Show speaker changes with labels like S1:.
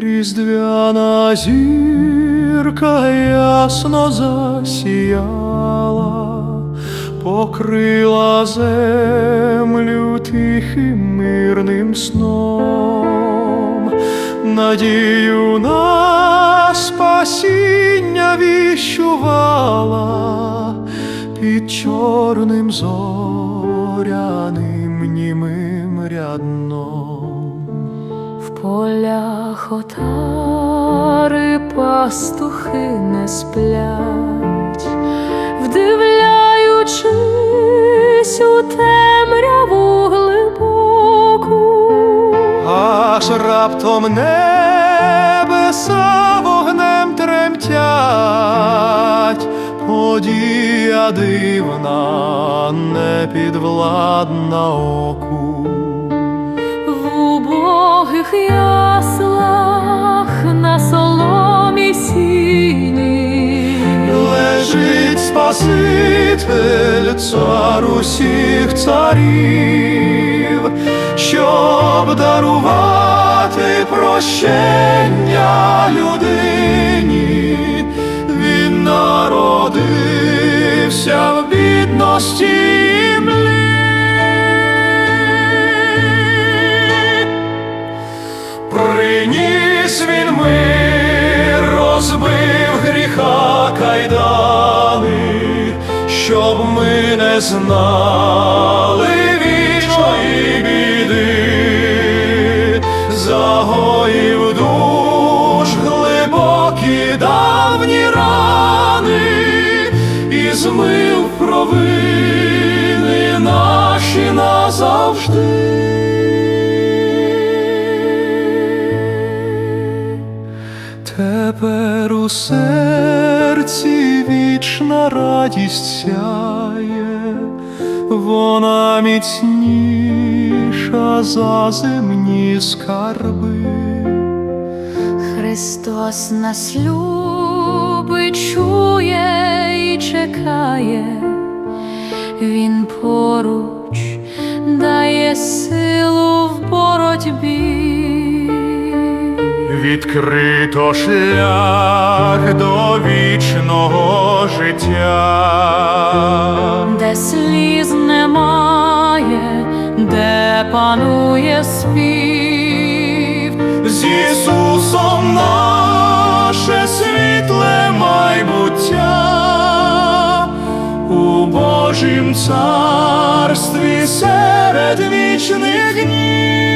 S1: Різдвяна зірка ясно засіяла, покрила землю тихим мирним сном, надію на спасіння віщувала під чорним зоряним німим рядном.
S2: В полях отари пастухи не сплять, вдивляючись у темряву глибоку,
S1: Аж раптом небеса вогнем тремтять, подія дивна, непідвладна оку.
S2: Убогих яслах на соломі сіні.
S1: Лежить Спаситель, цар усіх царів, щоб дарувати прощення людині, Приніс він мир, розбив гріха кайдани, щоб ми не знали вічної біди, загоїв душ глибокі давні рани і змив провини наші назавжди. Тепер у серці вічна радість сяє, вона міцніша за земні скарби.
S2: Христос нас любить, чує і чекає, Він поруч
S1: Відкрито шлях до вічного життя.
S2: де сліз немає, де панує спів,
S1: З Ісусом наше світле майбуття у Божім царстві серед вічних днів.